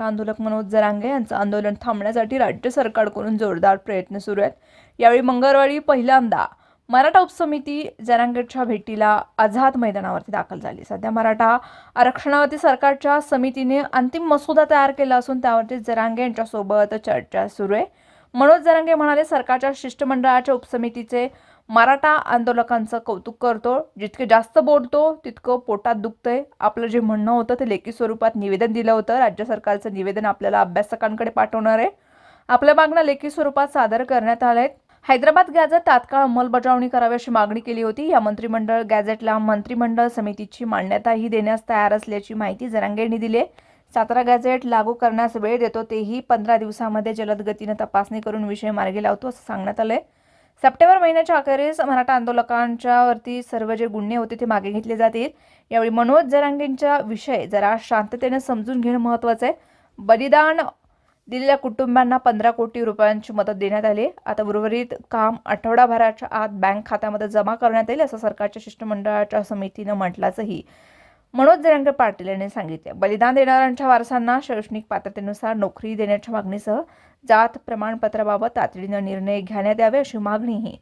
आंदोलक मनोज जरांगे यांचं आंदोलन थांबण्यासाठी राज्य सरकारकडून जोरदार प्रयत्न सुरू आहेत. यावेळी मंगळवारी पहिल्यांदा मराठा उपसमिती जरांगेच्या भेटीला आझाद मैदानावरती दाखल झाली. सध्या मराठा आरक्षणावरती सरकारच्या समितीने अंतिम मसुदा तयार केला असून त्यावरती जरांगे यांच्यासोबत चर्चा सुरू आहे. मनोज जरांगे म्हणाले सरकारच्या शिष्टमंडळाच्या उपसमितीचे मराठा आंदोलकांचं कौतुक करतो. जितके जास्त बोलतो तितकं पोटात दुखतंय. आपलं जे म्हणणं होतं ते लेखी स्वरूपात निवेदन दिलं होतं. राज्य सरकारचं निवेदन आपल्याला अभ्यासकांकडे पाठवणार आहे. आपल्या मागण्या लेखी स्वरूपात सादर करण्यात आल्या आहेत हैदराबाद गॅझेट तात्काळ अंमलबजावणी करावी अशी मागणी केली होती. या मंत्रिमंडळ गॅझेटला मंत्रिमंडळ समितीची मान्यताही देण्यास तयार असल्याची माहिती जरांगे यांनी दिली सातारा गॅझेट लागू करण्यास वेळ देतो तेही पंधरा दिवसामध्ये जलद गतीनं तपासणी करून विषय मार्गी लावतो असं सांगण्यात आलंय. सप्टेंबर महिन्याच्या अखेरीस मराठा आंदोलकांच्यावरती सर्व जे गुन्हे होते ते मागे घेतले जातील. यावेळी मनोज जरांगेंच्या विषय जरा शांततेने समजून घेणं महत्त्वाचं आहे बलिदान दिलेल्या कुटुंबांना पंधरा कोटी रुपयांची मदत देण्यात आली. आता उर्वरित काम आठवडाभराच्या आत बँक खात्यामध्ये जमा करण्यात येईल असं सरकारच्या शिष्टमंडळाच्या समितीनं म्हटल्याचंही मनोज जरांगे पाटील यांनी सांगितले. बलिदान देणाऱ्यांच्या वारसांना शैक्षणिक पात्रतेनुसार नोकरी देण्याच्या मागणीसह जात प्रमाणपत्राबाबत तातडीनं निर्णय घेण्यात यावे अशी मागणीही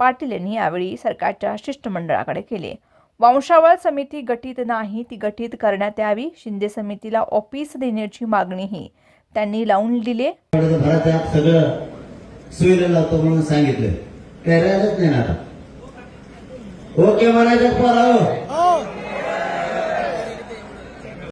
पाटील यांनी यावेळी सरकारच्या शिष्टमंडळाकडे केली. वंशावळ समिती गठीत नाही ती गठीत करण्यात यावी शिंदे समितीला ऑफिस देण्याची मागणीही त्यांनी लावून दिली. सगळं लावतो म्हणून सांगितलं. नाही ना ओके म्हणायचं